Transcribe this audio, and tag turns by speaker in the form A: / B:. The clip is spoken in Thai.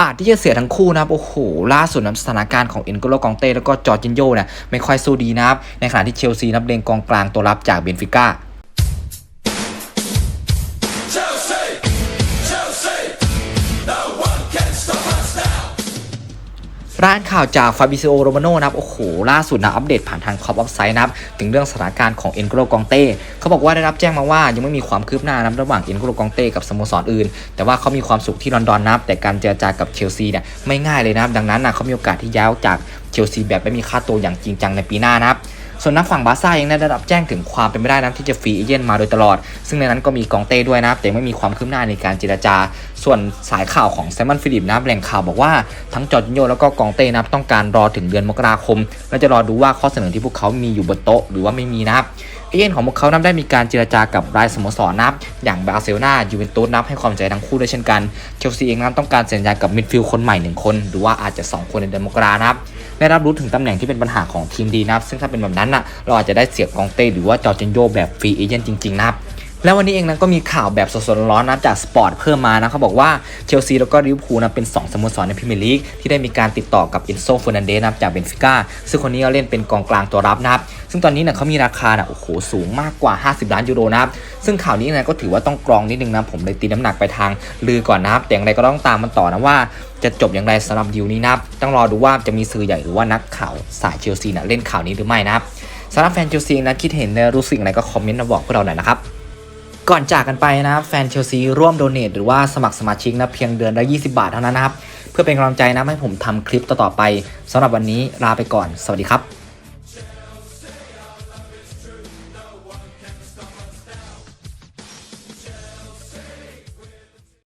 A: อาจที่จะเสียทั้งคู่นะครับโอ้โหล่าสุดนะสถานการณ์ของเอ็นโกโลกองเต้แล้วก็จอร์จินโยเนี่ยไม่ค่อยสู้ดีนะครับในขณะที่เชลซีนับเลงกองกลางตัวรับจากเบนฟิก้า ร้านข่าวจากฟาบิซิโอโรมาโนนะครับโอ้โหล่าสุดนะอัปเดตผ่านทางคอปออฟไซด์นะครับถึงเรื่องสถานการณ์ของเอ็นโกโลกองเต้เขาบอกว่าได้รับแจ้งมาว่ายังไม่มีความคืบหน้านะระหว่างเอ็นโกโลกองเต้กับสโมสรอื่น แต่ว่าเขามีความสุขที่ลอนดอนนะครับแต่การเจรจากับเชลซีเนี่ยไม่ง่ายเลยนะครับดังนั้นนะเขามีโอกาสที่ย้ายออกจากเชลซีแบบไม่มีค่าตัวอย่างจริงจังในปีหน้านะครับ ส่วนนักฝั่งบาซ่าเองได้รับแจ้งถึงความเป็นไปได้นะที่จะฟรีเอเย่นมาโดยตลอด ซึ่งในนั้นก็มีกองเต้ด้วยนะครับแต่ไม่มีความคืบหน้าในการเจรจา ส่วนสายข่าวของไซมอนฟิลิปนะแหล่งข่าวบอกว่าทั้งจอร์จิโยแล้วก็กองเต้นับต้องการรอถึงเดือนมกราคม และจะรอดูว่าข้อเสนอที่พวกเขามีอยู่บนโต๊ะหรือว่าไม่มีนะครับเอเย่นของพวกเขานับได้มีการเจรจากับรายสโมสรนับ อย่างบาร์เซโลนายูเวนตุสนับให้ความใจทั้งคู่ด้วยเช่นกันเชลซีเองนั้นต้องการเซ็นสัญญากับมิดฟิลด์คนใหม่หนึ่งคน หรือว่าอาจจะ 2 คนในเดือนมกรานะครับ ได้รับรู้ถึงตำแหน่งที่เป็นปัญหาของทีมดีนะครับ ซึ่งถ้าเป็นแบบนั้นน่ะเราอาจจะได้เสียกองเต้หรือว่าจอร์จินโยแบบฟรีเอเจนต์จริงๆนะครับ แล้ววันนี้เองนะก็มีข่าวแบบสดๆร้อนนะจากสปอร์ตเพิ่มมานะเขาบอกว่าเชลซีแล้วก็ลิเวอร์พูลนะเป็น 2สโมสรในพรีเมียร์ลีกที่ได้มีการติดต่อกับเอนโซเฟอร์นันเดสนะครับจากเบนฟิก้าซึ่งคนนี้ก็เล่นเป็นกองกลางตัวรับนะครับซึ่งตอนนี้นี่ยเขามีราคาน่ะโอ้โหสูงมากกว่า 50 ล้านยูโรนะครับซึ่งข่าวนี้นะก็ถือว่าต้องกรองนิดนึงนะผมเลยตีน้ำหนักไปทางลือก่อนนะครับแต่อย่างไรก็ต้องตามมันต่อนะว่าจะจบอย่างไรสำหรับดีลนี้นะครับต้องรอดูว่าจะมีสื่อใหญ่หรือว่านักข่าวสายเชลซีนะเล่นข่าวนี้หรือไม่นะครับสำหรับแฟนเชลซีนะคิดเห็นและรู้สึกอย่างไรก็คอมเมนต์มาบอกพวกเราหน่อยนะครับ ก่อนจากกันไปนะครับแฟนเชลซีร่วมโดเนทหรือว่าสมัครสมาชิกนะเพียงเดือนละ 20 บาทเท่านั้นนะครับ เพื่อเป็นกำลังใจนะให้ผมทำคลิปต่อๆไปสำหรับวันนี้ลาไปก่อน สวัสดีครับ